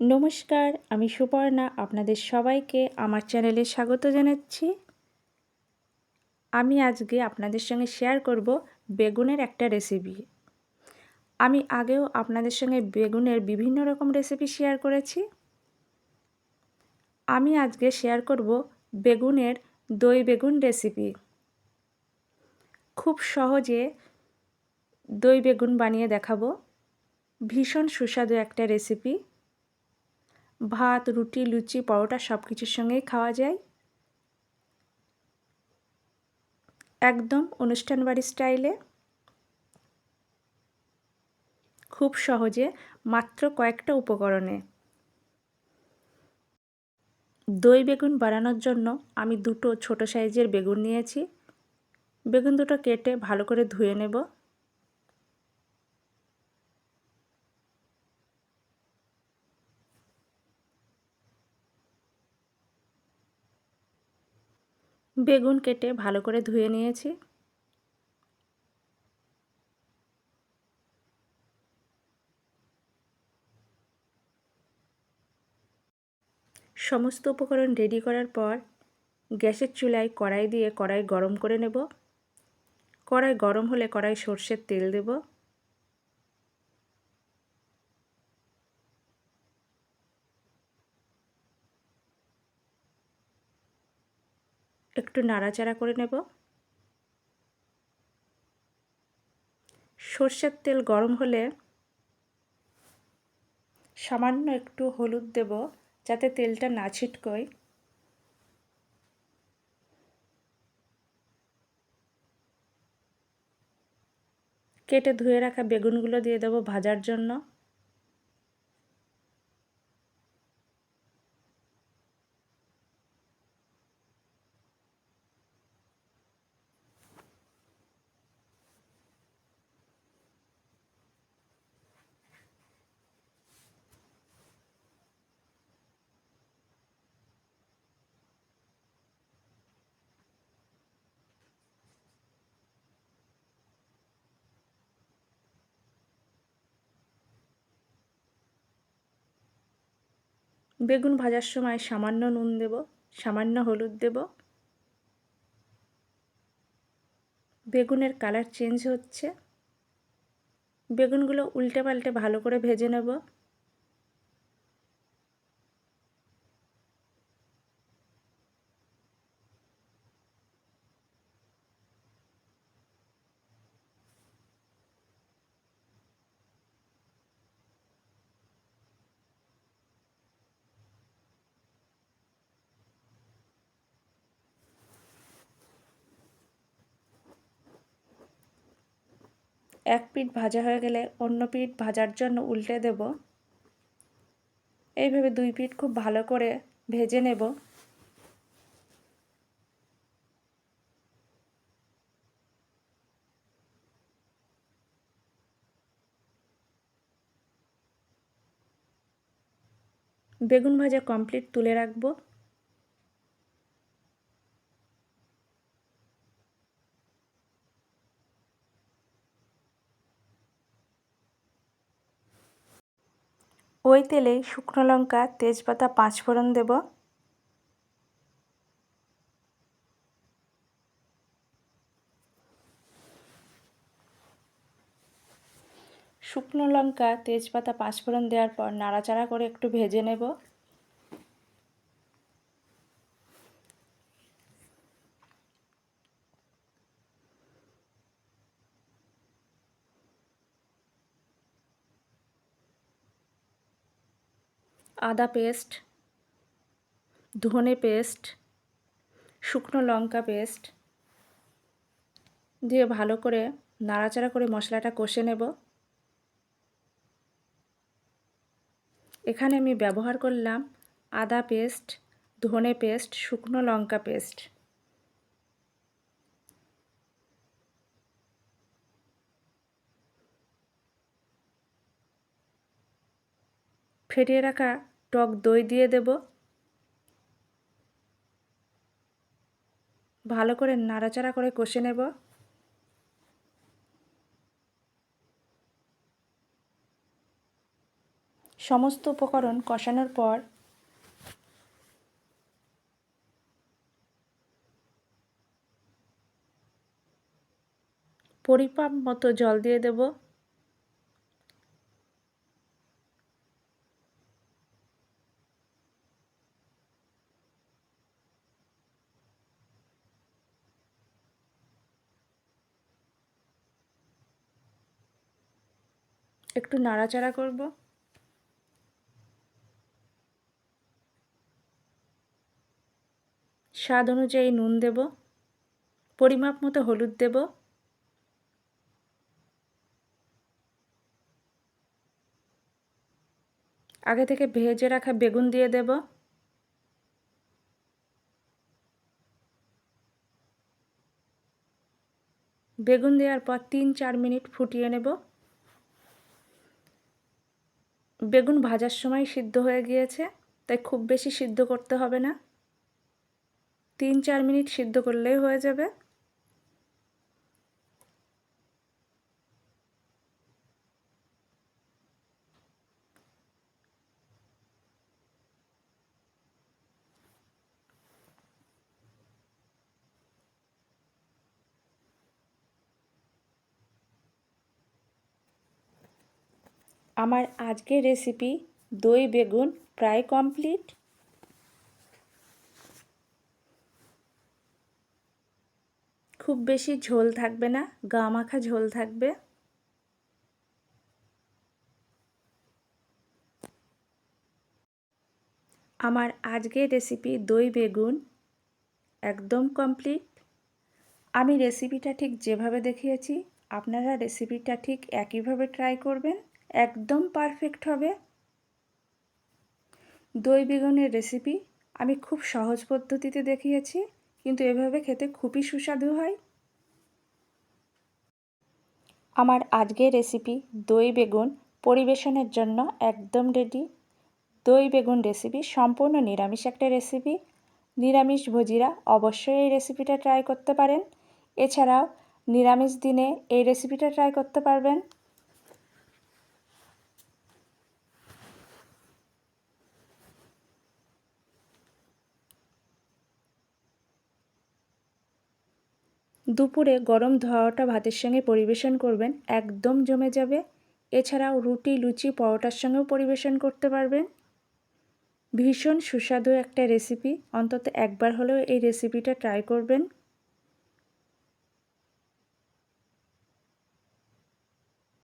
নমস্কার, আমি সুপর্ণা, আপনাদের সবাইকে আমার চ্যানেলে স্বাগত জানাচ্ছি। আমি আজকে আপনাদের সঙ্গে শেয়ার করব বেগুনের একটা রেসিপি আমি আগেও আপনাদের সঙ্গে বেগুনের বিভিন্ন রকম রেসিপি শেয়ার করেছি। আমি আজকে শেয়ার করব বেগুনের দই বেগুন রেসিপি খুব সহজে দই বেগুন বানিয়ে দেখাবো। ভীষণ সুস্বাদু একটা রেসিপি ভাত, রুটি, লুচি, পরোটা সব কিছুর সঙ্গেই খাওয়া যায়। একদম অনুষ্ঠান বাড়ির স্টাইলে। খুব সহজে মাত্র কয়েকটা উপকরণে। দই বেগুন বানানোর জন্য আমি দুটো ছোট সাইজের বেগুন নিয়েছি। বেগুন দুটো কেটে ভালো করে ধুয়ে নেব। বেগুন কেটে ভালো করে ধুয়ে নিয়েছি। সমস্ত উপকরণ রেডি করার পর গ্যাসের চুলায় কড়াই দিয়ে কড়াই গরম করে নেব। কড়াই গরম হলে কড়াই সর্ষের তেল দেব। একটু নাড়াচাড়া করে নেব। সর্ষের তেল গরম হলে সামান্য একটু হলুদ দেব যাতে তেলটা না ছিটকয়। কেটে ধুয়ে রাখা বেগুনগুলো দিয়ে দেবো ভাজার জন্য। বেগুন ভাজার সময় সামান্য নুন দেব, সামান্য হলুদ দেব। বেগুনের কালার চেঞ্জ হচ্ছে। বেগুনগুলো উল্টে পাল্টে ভালো করে ভেজে নেব। এক পিঠ ভাজা হয়ে গেলে অন্য পিঠ ভাজার জন্য উল্টে দেব। এইভাবে দুই পিঠ খুব ভালো করে ভেজে নেব। বেগুন ভাজা কমপ্লিট তুলে রাখব। ওই তেলে শুকনো লঙ্কা, তেজপাতা, পাঁচফোড়ন দেব। শুকনো লঙ্কা, তেজপাতা, পাঁচফোড়ন দেওয়ার পর নাড়াচাড়া করে একটু ভেজে নেব। আদা পেস্ট, ধনে পেস্ট, শুকনো লঙ্কা পেস্ট দিয়ে ভালো করে নাড়াচাড়া করে মশলাটা কষে নেব। এখানে আমি ব্যবহার করলাম আদা পেস্ট, ধনে পেস্ট, শুকনো লঙ্কা পেস্ট। ফেটিয়ে রাখা টক দই দিয়ে দেব। ভালো করে নাড়াচাড়া করে কষে নেব। সমস্ত উপকরণ কষানোর পর পরিমাপ মতো জল দিয়ে দেব। একটু নাড়াচাড়া করব। স্বাদ অনুযায়ী নুন দেব। পরিমাপ মতো হলুদ দেব। আগে থেকে ভেজে রাখা বেগুন দিয়ে দেব। বেগুন দেওয়ার পর তিন চার মিনিট ফুটিয়ে নেব। বেগুন ভাজার সময় সিদ্ধ হয়ে গিয়েছে, তাই খুব বেশি সিদ্ধ করতে হবে না। তিন চার মিনিট সিদ্ধ করলেই হয়ে যাবে। আমার আজকের রেসিপি দই বেগুন প্রায় কমপ্লিট খুব বেশি ঝোল থাকবে না, গা মাখা ঝোল থাকবে। আমার আজকের রেসিপি দই বেগুন একদম কমপ্লিট আমি রেসিপিটা ঠিক যেভাবে দেখিয়েছি, আপনারা রেসিপিটা ঠিক একইভাবে ট্রাই করবেন। একদম পারফেক্ট হবে। দই বেগুনের রেসিপি আমি খুব সহজ পদ্ধতিতে দেখিয়েছি, কিন্তু এভাবে খেতে খুবই সুস্বাদু হয়। আমার আজকের রেসিপি দই বেগুন পরিবেশনের জন্য একদম রেডি দই বেগুন রেসিপি সম্পূর্ণ নিরামিষ একটা রেসিপি নিরামিষ ভোজিরা অবশ্যই এই রেসিপিটা ট্রাই করতে পারেন। এছাড়াও নিরামিষ দিনে এই রেসিপিটা ট্রাই করতে পারবেন। দুপুরে গরম ধোয়াটা ভাতের সঙ্গে পরিবেশন করবেন, একদম জমে যাবে। এছাড়াও রুটি, লুচি, পরোটার সঙ্গেও পরিবেশন করতে পারবেন। ভীষণ সুস্বাদু একটা রেসিপি অন্তত একবার হলেও এই রেসিপিটা ট্রাই করবেন।